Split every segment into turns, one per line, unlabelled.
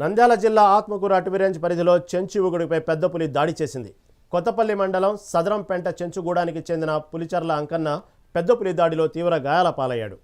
నంద్యాల జిల్లా ఆత్మకూరు అటవీ రేంజ్ పరిధిలో చెంచు యువకుడిపై పెద్ద పులి దాడి చేసింది. కొత్తపల్లి మండలం సదరంపేంట చెంచుగూడానికి చెందిన పులిచర్ల అంకన్న పెద్ద పులి దాడిలో తీవ్ర గాయాల పాలయ్యాడు.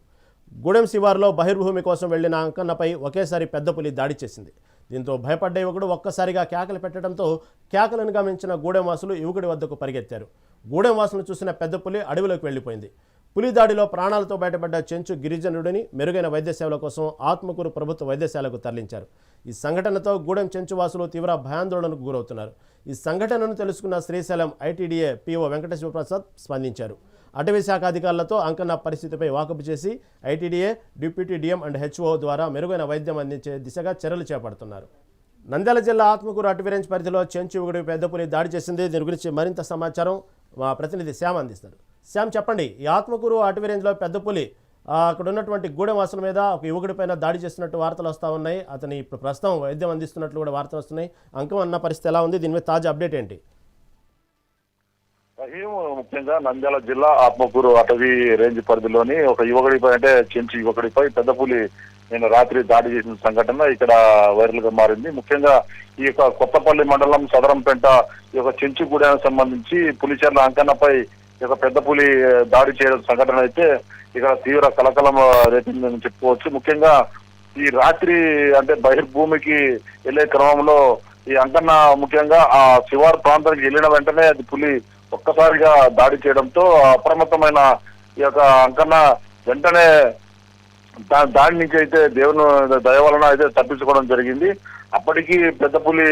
గూడెం శివారులో బహిర్భూమి కోసం వెళ్ళిన అంకన్నపై ఒకేసారి పెద్ద పులి దాడి చేసింది. దీంతో భయపడ్డ యువకుడు ఒక్కసారిగా కేకలు పెట్టడంతో కేకలను గమనించిన గూడెం వాసులు యువకుడి వద్దకు పరిగెత్తారు. గూడెం వాసులను చూసిన పెద్ద పులి అడవిలోకి వెళ్ళిపోయింది పులి దాడిలో ప్రాణాలతో బయటపడ్డ చెంచు గిరిజనుడిని మెరుగైన వైద్య సేవల కోసం ఆత్మకూరు ప్రభుత్వ వైద్యశాలకు తరలించారు. ఈ సంఘటనతో గూడెం చెంచు వాసులు తీవ్ర భయాందోళనకు గురవుతున్నారు. ఈ సంఘటనను తెలుసుకున్న శ్రీశైలం ఐటీడీఏ పీఓ వెంకటేశ్వర స్పందించారు. అటవీ శాఖ అధికారులతో అంకన్న పరిస్థితిపై వాకపు చేసి ITDA deputy DM and HO ద్వారా మెరుగైన వైద్యం అందించే దిశగా చర్యలు చేపడుతున్నారు. నంద్యాల జిల్లా ఆత్మకూరు అటవీ రేంజ్ పరిధిలో చెంచుగుడి పెద్దపులి దాడి చేసింది. దీని గురించి మరింత సమాచారం మా ప్రతినిధి శ్యామ్ అందిస్తారు. శ్యామ్ చెప్పండి ఈ ఆత్మకూరు అటవీ రేంజ్లో పెద్దపులి పులి అక్కడ ఉన్నటువంటి గూడెం వాసుల మీద ఒక యువకుడి పైన దాడి చేస్తున్నట్టు వార్తలు వస్తూ ఉన్నాయి. అతని ఇప్పుడు ప్రస్తుతం వైద్యం అందిస్తున్నట్లు కూడా వార్తలు వస్తున్నాయి. అంకం అన్న పరిస్థితి ఎలా ఉంది? దీని మీద తాజా అప్డేట్ ఏంటి?
ముఖ్యంగా నంద్యాల జిల్లా ఆత్మకూరు అటవీ రేంజ్ పరిధిలోని ఒక యువకుడిపై అంటే చెంచు యువకుడిపై పెద్దపులి నేను రాత్రి దాడి చేసిన సంఘటన ఇక్కడ వైరల్గా మారింది. ముఖ్యంగా ఈ యొక్క కొత్తపల్లి మండలం సదరంపేట ఈ యొక్క చెంచుగూడానికి సంబంధించి పులిచెర్ల అంకన్నపై యొక్క పెద్ద పులి దాడి చేయడం సంఘటన అయితే ఇక్కడ తీవ్ర కలకలం రేపిందని చెప్పుకోవచ్చు. ముఖ్యంగా ఈ రాత్రి అంటే బహిర్భూమికి వెళ్ళే క్రమంలో ఈ అంకన్న ముఖ్యంగా ఆ శివారు ప్రాంతానికి వెళ్ళిన వెంటనే అది పులి ఒక్కసారిగా దాడి చేయడంతో అప్రమత్తమైన ఈ యొక్క అంకన్న వెంటనే దా- దాడి నుంచి అయితే దేవుని దయ వలన అయితే తప్పించుకోవడం జరిగింది. అప్పటికీ పెద్ద పులి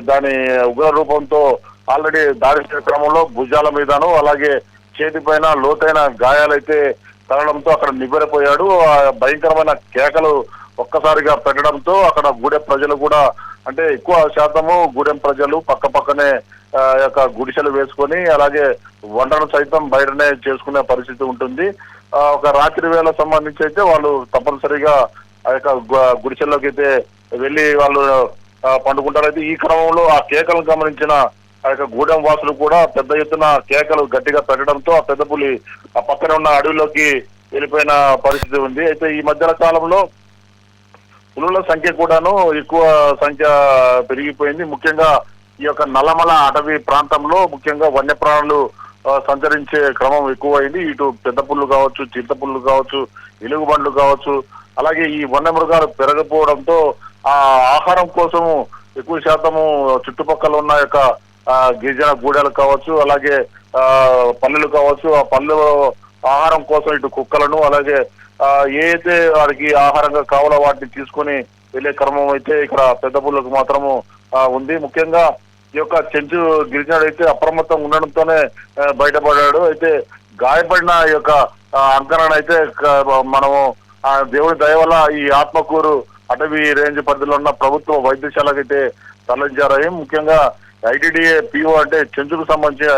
దాని ఉగ్ర రూపంతో ఆల్రెడీ దాడి క్రమంలో భుజాల మీదను అలాగే చేతి పైన లోతైన గాయాలైతే తగడంతో అక్కడ నివ్వెరపోయాడు ఆ భయంకరమైన కేకలు ఒక్కసారిగా పెట్టడంతో అక్కడ గూడెం ప్రజలు కూడా అంటే ఎక్కువ శాతము గూడెం ప్రజలు పక్క పక్కనే ఆ, యొక్క గుడిసెలు వేసుకొని అలాగే వంటను సైతం బయటనే చేసుకునే పరిస్థితి ఉంటుంది. ఒక రాత్రి వేళ సంబంధించి అయితే వాళ్ళు తప్పనిసరిగా ఆ యొక్క గుడిసెల్లోకి అయితే వెళ్ళి వాళ్ళు పండుకుంటారు. అయితే ఈ క్రమంలో ఆ కేకలను గమనించిన ఆ యొక్క గూడెం వాసులు కూడా పెద్ద ఎత్తున కేకలు గట్టిగా పెట్టడంతో ఆ పెద్ద పులి ఆ పక్కన ఉన్న అడవిలోకి వెళ్ళిపోయిన పరిస్థితి ఉంది. అయితే ఈ మధ్యల కాలంలో పులుల సంఖ్య కూడాను ఎక్కువ సంఖ్య పెరిగిపోయింది. ముఖ్యంగా ఈ యొక్క నల్లమల అటవీ ప్రాంతంలో ముఖ్యంగా వన్యప్రాణులు సంచరించే క్రమం ఎక్కువైంది. ఇటు పెద్ద పుల్లు కావచ్చు చింతపుళ్ళు పుల్లు కావచ్చు ఎలుగుబండ్లు కావచ్చు. అలాగే ఈ వన్య మృగాలు పెరగపోవడంతో ఆ ఆహారం కోసము ఎక్కువ శాతము చుట్టుపక్కల ఉన్న యొక్క గిరిజన గూడెలు కావచ్చు అలాగే పల్లెలు కావచ్చు ఆ పల్లె ఆహారం కోసం ఇటు కుక్కలను అలాగే ఆ, ఏ వారికి ఆహారంగా కావాలో వాటిని తీసుకొని వెళ్ళే క్రమం అయితే ఇక్కడ పెద్ద పుల్లకు మాత్రము ఉంది. ముఖ్యంగా ఈ యొక్క చెంచు గిరిజనుడు అయితే అప్రమత్తం ఉండడంతోనే బయటపడ్డాడు. అయితే గాయపడిన ఈ యొక్క అంకరణ అయితే మనము ఆ దేవుడి దయ వల్ల ఈ ఆత్మకూరు అటవీ రేంజ్ పరిధిలో ఉన్న ప్రభుత్వ వైద్యశాలకు అయితే తరలించారు. ముఖ్యంగా ఐటీడీఏ పిఓ అంటే చెంచుకు సంబంధించిన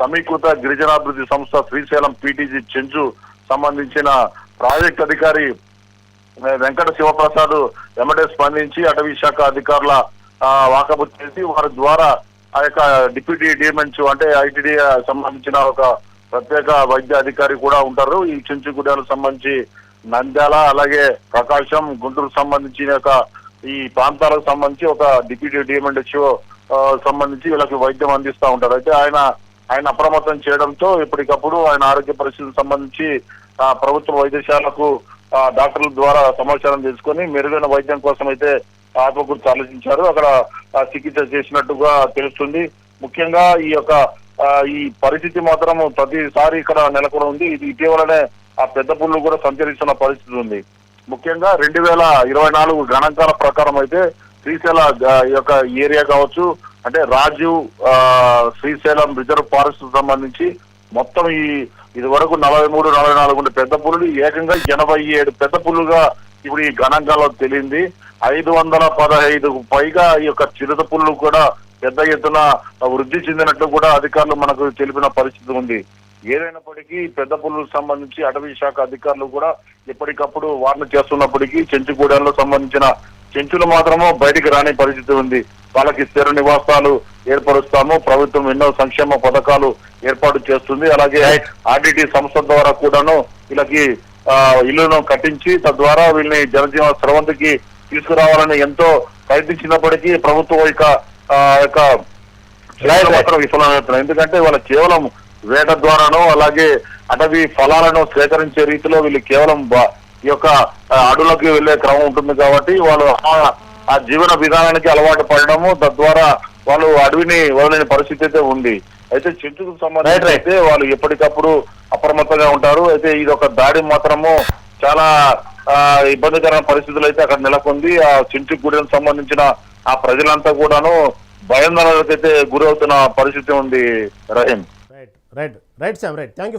సమీకృత గిరిజనాభివృద్ధి సంస్థ శ్రీశైలం పీటీజీ చెంచు సంబంధించిన ప్రాజెక్ట్ అధికారి వెంకట శివప్రసాద్ వెంబడే స్పందించి అటవీ శాఖ అధికారుల వాకబు చేసి వారి ద్వారా ఆ యొక్క డిప్యూటీ డిఎంహెచ్ అంటే ఐటీడీ సంబంధించిన ఒక ప్రత్యేక వైద్య అధికారి కూడా ఉంటారు. ఈ చెంచుగూడలకు సంబంధించి నంద్యాల అలాగే ప్రకాశం గుంటూరు సంబంధించిన యొక్క ఈ ప్రాంతాలకు సంబంధించి ఒక డిప్యూటీ డిఎంహెచ్ఓ సంబంధించి వీళ్ళకి వైద్యం అందిస్తూ ఉంటారు. అయితే ఆయన ఆయన అప్రమత్తం చేయడంతో ఎప్పటికప్పుడు ఆయన ఆరోగ్య పరిస్థితికి సంబంధించి ప్రభుత్వ వైద్యశాలకు డాక్టర్ల ద్వారా సమాచారం తెలుసుకొని మెరుగైన వైద్యం కోసం అయితే ఆత్మకూరు ఆలోచించారు అక్కడ చికిత్స చేసినట్టుగా తెలుస్తుంది. ముఖ్యంగా ఈ యొక్క ఈ పరిస్థితి మాత్రం ప్రతిసారి ఇక్కడ నెలకొని ఉంది. ఇది ఇటీవలనే ఆ పెద్ద పుల్లు కూడా సంచరిస్తున్న పరిస్థితి ఉంది. ముఖ్యంగా రెండు వేల ఇరవై నాలుగు గణాంకాల ప్రకారం అయితే శ్రీశైల ఈ యొక్క ఏరియా కావచ్చు అంటే రాజీవ్ శ్రీశైలం రిజర్వ్ ఫారెస్ట్ సంబంధించి మొత్తం ఈ ఇది వరకు నలభై మూడు నలభై నాలుగు ఉండే పెద్ద పులులు ఏకంగా ఎనభై ఏడు పెద్ద పుల్లుగా ఇప్పుడు ఈ గణాంకాల్లో తెలియంది ఐదు వందల పదహైదు పైగా ఈ యొక్క చిరుత పుల్లు కూడా పెద్ద ఎత్తున వృద్ధి చెందినట్లు కూడా అధికారులు మనకు తెలిపిన పరిస్థితి ఉంది. ఏదైనప్పటికీ పెద్ద పుల్లుకు సంబంధించి అటవీ శాఖ అధికారులు కూడా ఎప్పటికప్పుడు వార్న చేస్తున్నప్పటికీ చెంచుగూడెంలో సంబంధించిన చెంచులు మాత్రము బయటికి రాని పరిస్థితి ఉంది. వాళ్ళకి స్థిర నివాసాలు ఏర్పరుస్తాము. ప్రభుత్వం ఎన్నో సంక్షేమ పథకాలు ఏర్పాటు చేస్తుంది. అలాగే ఆర్డిటి సంస్థ ద్వారా కూడాను వీళ్ళకి ఇల్లును కట్టించి తద్వారా వీళ్ళని జనజీవన స్రవంతికి తీసుకురావాలని ఎంతో ప్రయత్నించినప్పటికీ ప్రభుత్వం యొక్క చర్యలు మాత్రం విఫలమవుతున్నాయి ఎందుకంటే వాళ్ళ కేవలం వేట ద్వారానో అలాగే అటవీ ఫలాలను సేకరించే రీతిలో వీళ్ళు కేవలం ఈ యొక్క అడవులకి వెళ్ళే క్రమం ఉంటుంది కాబట్టి వాళ్ళు ఆ- జీవన విధానానికి అలవాటు పడడము తద్వారా వాళ్ళు అడవిని వదలని పరిస్థితి అయితే ఉంది. అయితే చెట్టుకు సంబంధించి అయితే వాళ్ళు ఎప్పటికప్పుడు అప్రమత్తంగా ఉంటారు. అయితే ఇది ఒక దాడి మాత్రము చాలా ఇబ్బందికరమైన పరిస్థితులు అయితే అక్కడ నెలకొంది. ఆ చింటి గుడికి సంబంధించిన ఆ ప్రజలంతా కూడాను భయాందోళనకైతే గురవుతున్న పరిస్థితి ఉంది Rahim.
Right right right Sam right thank you